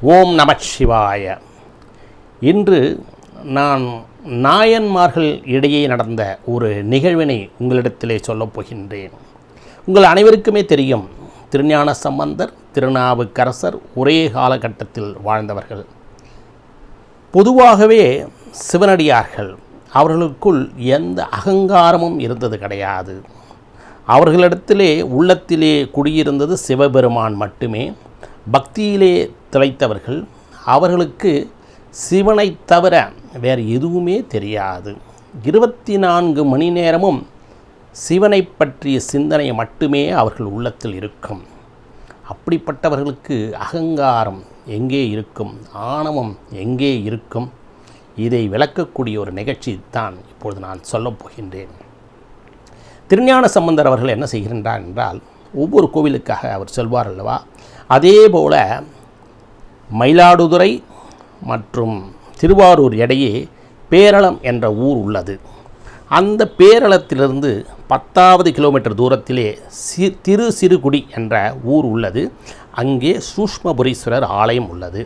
ஓம் நமச்சிவாய இன்று நான் நாயன்மார்கள் இடையே நடந்த ஒரு நிகழ்வினை உங்களிடத்திலே சொல்லப் போகின்றேன். உங்கள் அனைவருக்குமே தெரியும் திருஞான சம்பந்தர் திருநாவுக்கரசர் ஒரே காலகட்டத்தில் வாழ்ந்தவர்கள். பொதுவாகவே சிவனடியார்கள் அவர்களுக்குள் எந்த அகங்காரமும் இருந்தது கிடையாது. அவர்களிடத்திலே உள்ளத்திலே குடியிருந்தது சிவபெருமான் மட்டுமே. பக்தியிலே திளைத்தவர்கள் அவர்களுக்கு சிவனை தவிர வேறு எதுவுமே தெரியாது. இருபத்தி நான்கு மணி நேரமும் சிவனை பற்றிய சிந்தனை மட்டுமே அவர்கள் உள்ளத்தில் இருக்கும். அப்படிப்பட்டவர்களுக்கு அகங்காரம் எங்கே இருக்கும்? ஆணவம் எங்கே இருக்கும்? இதை விளக்கக்கூடிய ஒரு நிகழ்ச்சி தான் இப்பொழுது நான் சொல்லப் போகின்றேன். திருஞான சம்பந்தர் அவர்கள் என்ன செய்கின்றார் என்றால் ஒவ்வொரு கோவிலுக்காக அவர் செல்வார் அல்லவா? அதே போல மயிலாடுதுறை மற்றும் திருவாரூர் இடையே பேரளம் என்ற ஊர் உள்ளது. அந்த பேரளத்திலிருந்து பத்தாவது கிலோமீட்டர் தூரத்திலே சி திரு சிறுகுடி என்ற ஊர் உள்ளது. அங்கே சூஷ்மபுரீஸ்வரர் ஆலயம் உள்ளது.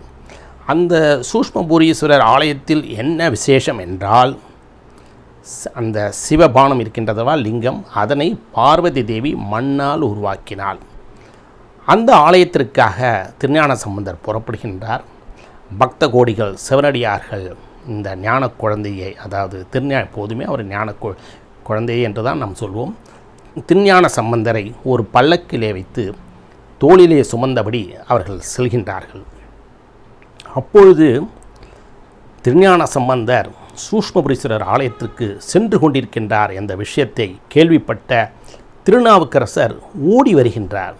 அந்த சூஷ்மபுரீஸ்வரர் ஆலயத்தில் என்ன விசேஷம் என்றால் அந்த சிவபானம் இருக்கின்றதவா லிங்கம் அதனை பார்வதி தேவி மண்ணால் உருவாக்கினாள். அந்த ஆலயத்திற்காக திருஞான சம்பந்தர் புறப்படுகின்றார். பக்த கோடிகள் சிவனடியார்கள் இந்த ஞான குழந்தையை அதாவது திருஞா எப்போதுமே அவர் ஞான கு குழந்தையை என்று தான் நாம் சொல்வோம். திருஞான சம்பந்தரை ஒரு பல்லக்கிலே வைத்து தோளிலே சுமந்தபடி அவர்கள் செல்கின்றார்கள். அப்பொழுது திருஞான சம்பந்தர் சூஷ்மபுரீஸ்வரர் ஆலயத்திற்கு சென்று கொண்டிருக்கின்றார் என்ற விஷயத்தை கேள்விப்பட்ட திருநாவுக்கரசர் ஓடி வருகின்றார்.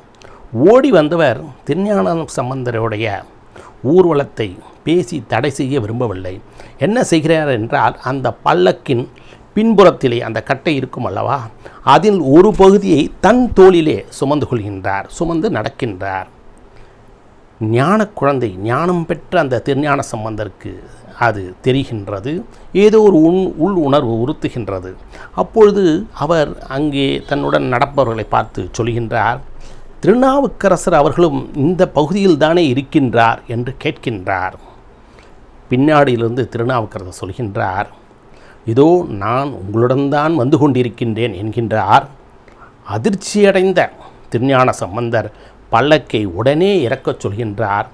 ஓடி வந்தவர் திருஞான சம்பந்தருடைய ஊர்வலத்தை பேசி தடை செய்ய விரும்பவில்லை. என்ன செய்கிறார் என்றால் அந்த பல்லக்கின் பின்புறத்திலே அந்த கட்டை இருக்கும் அல்லவா? அதில் ஒரு பகுதியை தன் தோளிலே சுமந்து கொள்கின்றார் சுமந்து நடக்கின்றார். ஞான குழந்தை ஞானம் பெற்ற அந்த திருஞான சம்பந்தருக்கு அது தெரிகின்றது. ஏதோ ஒரு உள் உள் உணர்வு உறுத்துகின்றது. அப்பொழுது அவர் அங்கே தன்னுடன் நடப்பவர்களை பார்த்து சொல்கின்றார் திருநாவுக்கரசர் அவர்களும் இந்த பகுதியில் தானே இருக்கின்றார் என்று கேட்கின்றார். பின்னாடியிலிருந்து திருநாவுக்கரசர் சொல்கின்றார் இதோ நான் உங்களுடன் தான் வந்து கொண்டிருக்கின்றேன் என்கின்றார். அதிர்ச்சியடைந்த திருஞான சம்பந்தர் பல்லக்கை உடனே இறக்கச் சொல்கின்றார்.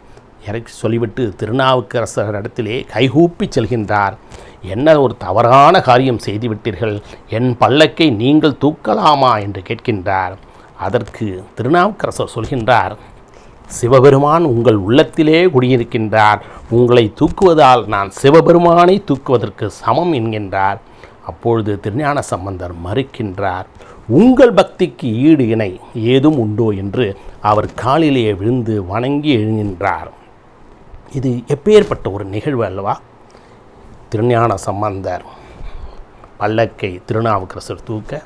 இறக்கி சொல்லிவிட்டு திருநாவுக்கரசர் இடத்திலே கைகூப்பி செல்கின்றார். என்ன ஒரு தவறான காரியம் செய்துவிட்டீர்கள்? என் பல்லக்கை நீங்கள் தூக்கலாமா? என்று கேட்கின்றார். அதற்கு திருநாவுக்கரசர் சொல்கின்றார் சிவபெருமான் உங்கள் உள்ளத்திலே குடியிருக்கின்றார். உங்களை தூக்குவதால் நான் சிவபெருமானை தூக்குவதற்கு சமம் என்கின்றார். அப்பொழுது திருஞான சம்பந்தர் மறுக்கின்றார் உங்கள் பக்திக்கு ஈடு இணை ஏதும் உண்டோ? என்று அவர் காலிலேயே விழுந்து வணங்கி எழுகின்றார். இது எப்பேற்பட்ட ஒரு நிகழ்வு அல்லவா? திருஞான சம்பந்தர் பல்லக்கை திருநாவுக்கரசர் தூக்க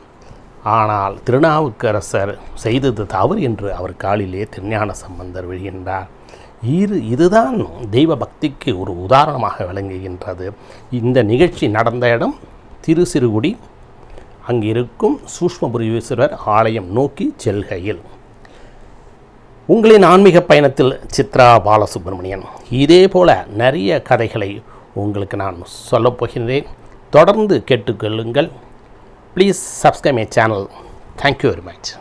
ஆனால் திருநாவுக்கரசர் செய்தது தவறு என்று அவர் காலிலே திருஞான சம்பந்தர் விழுகின்றார். இரு இதுதான் தெய்வ பக்திக்கு ஒரு உதாரணமாக விளங்குகின்றது. இந்த நிகழ்ச்சி நடந்த இடம் திருசிறுகுடி. அங்கிருக்கும் சூஷ்மபுரீஸ்வரர் ஆலயம் நோக்கி செல்கையில். உங்களின் ஆன்மீக பயணத்தில் சித்ரா பாலசுப்ரமணியன் இதே போல நிறைய கதைகளை உங்களுக்கு நான் சொல்லப் போகின்றேன். தொடர்ந்து கேட்டுக்கொள்ளுங்கள். Please subscribe my channel. Thank you very much.